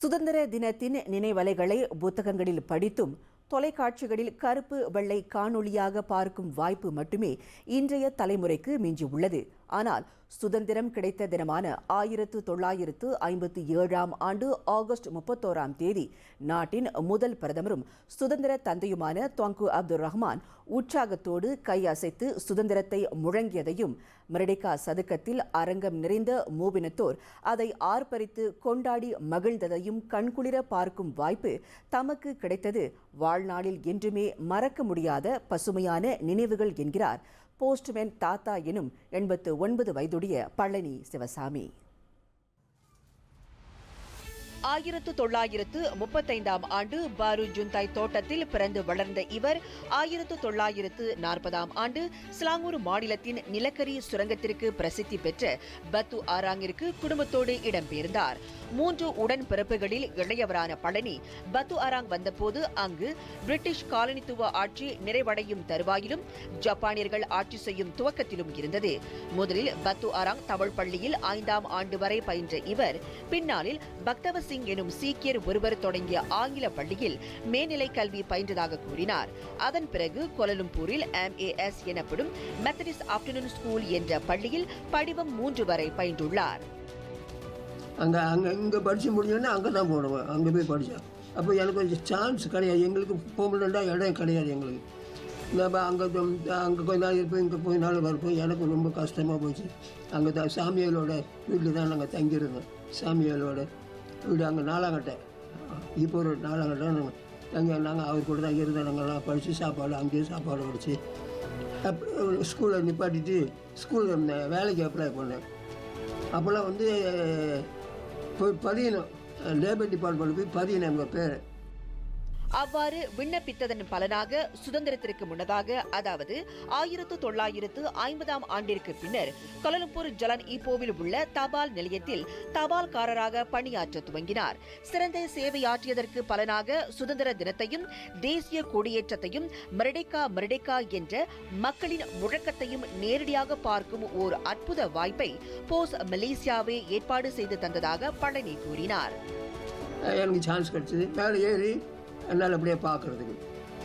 சுதந்திர தினத்தின் நினைவலைகளை புத்தகங்களில் படித்தும் தொலைக்காட்சிகளில் கருப்பு வெள்ளை காணொளியாக பார்க்கும் வாய்ப்பு மட்டுமே இன்றைய தலைமுறைக்கு மிஞ்சியுள்ளது. ஆனால் சுதந்திரம் கிடைத்த தினமான ஆயிரத்து தொள்ளாயிரத்து ஐம்பத்தி ஏழாம் ஆண்டு ஆகஸ்ட் முப்பத்தோராம் தேதி நாட்டின் முதல் பிரதமரும் சுதந்திர தந்தையுமான தொங்கு அப்துல் ரஹ்மான் உற்சாகத்தோடு கையசைத்து சுதந்திரத்தை முழங்கியதையும் மிரடிகா சதுக்கத்தில் அரங்கம் நிறைந்த மூவினத்தோர் அதை ஆர்ப்பரித்து கொண்டாடி மகிழ்ந்ததையும் கண்குளிர பார்க்கும் வாய்ப்பு தமக்கு கிடைத்தது. வாழ்நாளில் என்றுமே மறக்க முடியாத பசுமையான நினைவுகள் என்கிறார். போஸ்ட்மேன் தாத்தா எனும் எண்பத்து ஒன்பது வயதுடைய பழனி சிவசாமி. ஆயிரத்து தொள்ளாயிரத்து முப்பத்தைந்தாம் ஆண்டு பாரு ஜுந்தாய் தோட்டத்தில் பிறந்து வளர்ந்த இவர் ஆயிரத்து தொள்ளாயிரத்து நாற்பதாம் ஆண்டு ஸ்லாங்கூர் மாநிலத்தின் நிலக்கரி சுரங்கத்திற்கு பிரசித்தி பெற்ற பத்து ஆராங்கிற்கு குடும்பத்தோடு இடம்பெயர்ந்தார். மூன்று உடன்பிறப்புகளில் இளையவரான பழனி பத்து ஆராங் வந்தபோது அங்கு பிரிட்டிஷ் காலனித்துவ ஆட்சி நிறைவடையும் தருவாயிலும் ஜப்பானியர்கள் ஆட்சி செய்யும் துவக்கத்திலும் இருந்தது. முதலில் பத்து ஆராங் தமிழ் பள்ளியில் ஐந்தாம் ஆண்டு வரை பயின்ற இவர் பின்னாளில் பக்தவ சிங் எனும் சீக்கியர் ஒருவர் தொடங்கிய ஆங்கில பள்ளியில் மேல்நிலை கல்வி பயின்றதாக கூறினார். அதன் பிறகு கோலலும்பூரில் எம்ஏஎஸ் எனப்படும் மெத்தடிஸ் ஆப்டர்நூன் ஸ்கூல் என்ற பள்ளியில் படிவம் மூன்று வரை பயின்றுள்ளார். அங்கே அங்கே இங்கே படித்து முடிஞ்சோடனே அங்கே தான் போடுவேன் அங்கே போய் படித்தேன் அப்போ எனக்கு கொஞ்சம் சான்ஸ் கிடையாது. எங்களுக்கு போக இடம் கிடையாது எங்களுக்கு. நம்ம அங்கே அங்கே கொஞ்ச நாள் இருப்போம் இங்கே போய் நாள் வரப்போம் எனக்கு ரொம்ப கஷ்டமாக போச்சு. அங்கே தான் சாமியாரோட வீட்டில் தான் நாங்கள் தங்கியிருந்தோம். சாமியாரோட இப்படி அங்கே நாலாங்கட்டை. இப்போ ஒரு நாலாங்கட்டை நாங்கள் நாங்கள் அவர் கூட தான் இருந்தோம் நாங்கள்லாம் படித்து சாப்பாடு அங்கேயே சாப்பாடு படித்து அப்போ ஸ்கூலில் நிப்பாட்டிட்டு ஸ்கூலில் வேலைக்கு அப்ளை பண்ணேன். அப்போல்லாம் வந்து போய் பதியணும். லேபர் டிபார்ட்மெண்ட் போய் பதியணும் எங்கள் பேர். அவ்வாறு விண்ணப்பித்ததன் பலனாக சுதந்திரத்திற்கு முன்னதாக அதாவது ஆயிரத்து தொள்ளாயிரத்து ஐம்பதாம் ஆண்டிற்கு பின்னர் கொலலம்பூர் ஜலன் ஈப்போவில் உள்ள தபால் நிலையத்தில் தபால்காரராக பணியாற்ற துவங்கினார். சிறந்த சேவையாற்றியதற்கு பலனாக சுதந்திர தினத்தையும் தேசிய கொடியேற்றத்தையும் மெரடிக்கா மெரடிக்கா என்ற மக்களின் முழக்கத்தையும் நேரடியாக பார்க்கும் ஓர் அற்புத வாய்ப்பை போஸ் மலேசியாவே ஏற்பாடு செய்து தந்ததாக பழனி கூறினார். எனக்கு சான்ஸ் கிடைச்சது. மேலே ஏறி என்னால் அப்படியே பார்க்குறதுக்கு.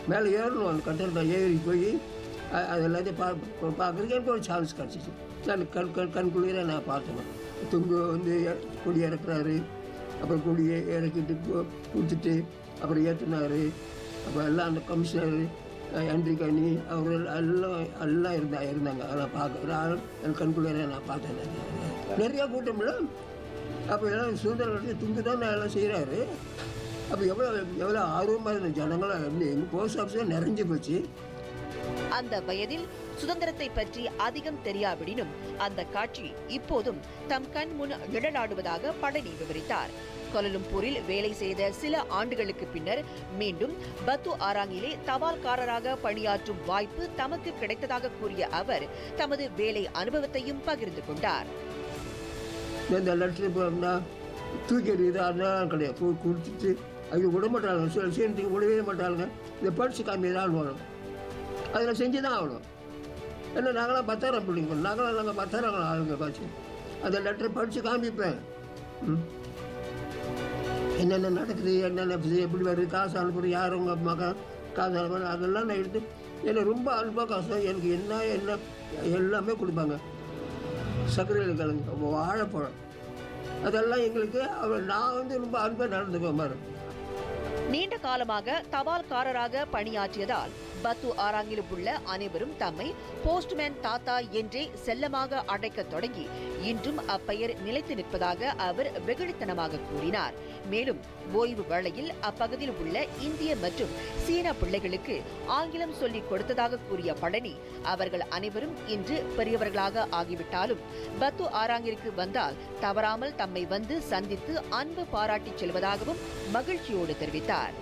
மேலே ஏறணும் அந்த கட்டடத்தில் ஏறி போய் அது எல்லாத்தையும் பா பார்க்குறதுக்கு எனக்கு ஒரு சான்ஸ் கிடச்சிச்சு. நான் கண் கண் கண் குளிர நான் பார்த்தேன். துங்கு வந்து குடி இறக்குறாரு. அப்புறம் குடியை இறக்கிட்டு போ- கொடுத்துட்டு அப்புறம் ஏற்றினார் அப்புறம் எல்லாம் அந்த கமிஷனர் என்ட்ரி அவர் எல்லாம் எல்லாம் இருந்தா இருந்தாங்க. அதெல்லாம் பார்க்க என் கண் நான் பார்த்தேன். நிறையா கூட்டம்ல அப்போ எல்லாம் சுதந்திர துங்கு தான் எல்லாம் செய்கிறாரு அப்போ எவ்வளோ எவ்வளோ ஆர்வமாக இருந்த ஜனங்களாம் வந்து எங்கள் போஸ்ட் ஆஃபீஸில் நிறைஞ்சு போச்சு. அந்த வயதில் சுதந்திரத்தை பற்றி அதிகம் தெரியாவிடினும் அந்த காட்சி இப்போதும் தம் கண் முன் நிழலாடுவதாக பழனி விவரித்தார். கொலலும்பூரில் வேலை செய்த சில ஆண்டுகளுக்கு பின்னர் மீண்டும் பத்து ஆராங்கிலே தபால்காரராக பணியாற்றும் வாய்ப்பு தமக்கு கிடைத்ததாக கூறிய அவர் தமது வேலை அனுபவத்தையும் பகிர்ந்து கொண்டார். இந்த போனா தூக்கி கிடையாது. கொடுத்துட்டு அது விட மாட்டாங்க சில விஷயத்துக்கு விடவே மாட்டாங்க இந்த படிச்சு காமி தான் வரும் அதில் செஞ்சு தான் ஆகணும். ஏன்னா நாங்களாம் பத்தாயிரம் பிள்ளைங்க நாங்களாம் நாங்கள் பத்தாயிரம் ஆளுங்க பார்த்து அந்த லெட்டர் படித்து காமிப்பேன். என்னென்ன நடக்குது என்னென்ன எப்படி வருது காசு அனுப்புறது யார் உங்கள் மகன் காசு அனுப்புறது அதெல்லாம் நான் எடுத்து எனக்கு ரொம்ப அன்பாக காசு எனக்கு என்ன என்ன எல்லாமே கொடுப்பாங்க. சர்க்கரையில் கிழங்கு வாழைப்பழம். அதெல்லாம் எங்களுக்கு அவர் நான் வந்து ரொம்ப அன்பாக நடந்துக்குவேன் மாதிரி நீண்ட காலமாக தபால்காரராக பணியாற்றியதால் பத்து ஆறாங்கிலும் உள்ள அனைவரும் தம்மை போஸ்ட்மேன் தாத்தா என்றே செல்லமாக அழைக்கத் தொடங்கி இன்றும் அப்பெயர் நிலைத்து நிற்பதாக அவர் வெகுளித்தனமாக கூறினார். மேலும் ஓய்வு வேளையில் அப்பகுதியில் உள்ள இந்திய மற்றும் சீன பிள்ளைகளுக்கு ஆங்கிலம் சொல்லிக் கொடுத்ததாக கூறிய பழனி அவர்கள் அனைவரும் இன்று பெரியவர்களாக ஆகிவிட்டாலும் பத்து ஆராங்கிற்கு வந்தால் தவறாமல் தம்மை வந்து சந்தித்து அன்பு பாராட்டிச் செல்வதாகவும் மகிழ்ச்சியோடு தெரிவித்தார்.